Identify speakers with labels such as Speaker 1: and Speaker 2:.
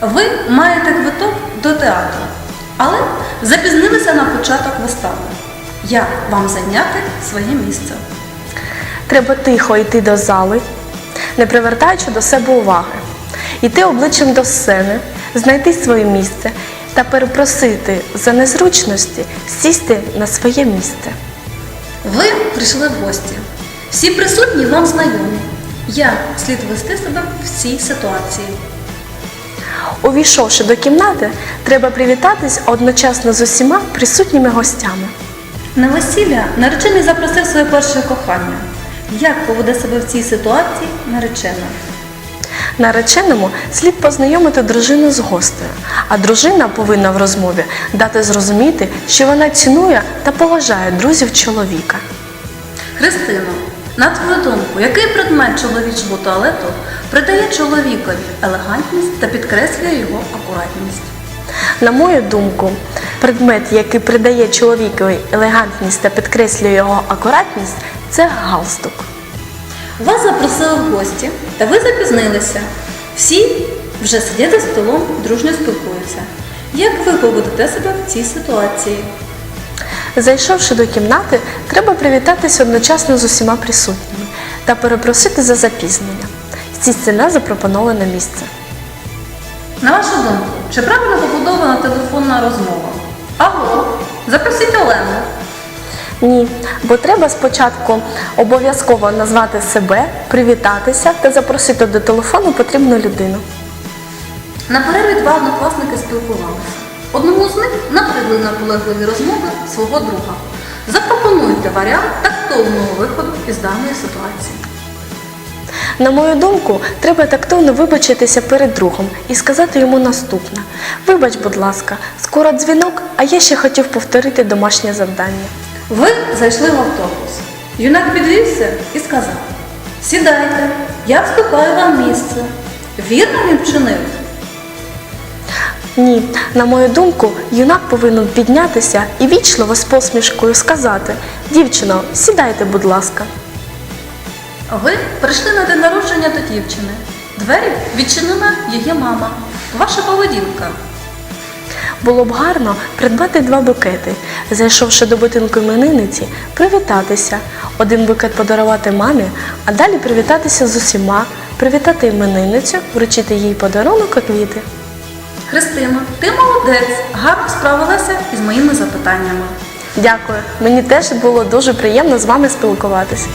Speaker 1: Ви маєте квиток до театру, але запізнилися на початок вистави. Як вам зайняти своє місце?
Speaker 2: Треба тихо йти до зали, не привертаючи до себе уваги. Йти обличчям до сцени, знайти своє місце та перепросити за незручності сісти на своє місце.
Speaker 1: Ви прийшли в гості. Всі присутні вам знайомі. Як слід вести себе в цій ситуації?
Speaker 2: Увійшовши до кімнати, треба привітатись одночасно з усіма присутніми гостями.
Speaker 1: На весілля наречений запросив своє перше кохання. Як поведе себе в цій ситуації наречена?
Speaker 2: Нареченому слід познайомити дружину з гостею, а дружина повинна в розмові дати зрозуміти, що вона цінує та поважає друзів чоловіка.
Speaker 1: Христино, на твою думку, який предмет чоловічого туалету придає чоловікові елегантність та підкреслює його акуратність?
Speaker 2: На мою думку, предмет, який придає чоловікові елегантність та підкреслює його акуратність, це галстук.
Speaker 1: Вас запросили в гості, та ви запізнилися. Всі вже сидять за столом, дружньо спілкуються. Як ви поведете себе в цій ситуації?
Speaker 2: Зайшовши до кімнати, треба привітатися одночасно з усіма присутніми та перепросити за запізнення. Сісти на запропоноване місце.
Speaker 1: На вашу думку, чи правильно побудована телефонна розмова? Алло, запросіть Олену.
Speaker 2: Ні, бо треба спочатку обов'язково назвати себе, привітатися та запросити до телефону потрібну людину.
Speaker 1: На перерві два однокласники спілкувалися. Одному з них набридли наполегливі розмови свого друга. Запропонуйте варіант тактовного виходу із даної ситуації.
Speaker 2: На мою думку, треба тактовно вибачитися перед другом і сказати йому наступне: Вибач, будь ласка, скоро дзвінок, а я ще хотів повторити домашнє завдання.
Speaker 1: Ви зайшли в автобус. Юнак підвівся і сказав: Сідайте, я вступаю вам місце. Вірно він вчинив?
Speaker 2: Ні, на мою думку, юнак повинен піднятися і вічливо з посмішкою сказати: Дівчино, сідайте, будь ласка.
Speaker 1: Ви прийшли на день народження до дівчини. Двері відчинена її мама. Ваша поведінка.
Speaker 2: Було б гарно придбати два букети, зайшовши до будинку іменинниці, привітатися. Один букет подарувати мамі, а далі привітатися з усіма, привітати іменинницю, вручити їй подарунок і квіти.
Speaker 1: Христина, ти молодець, гарно справилася із моїми запитаннями.
Speaker 2: Дякую. Мені теж було дуже приємно з вами спілкуватися.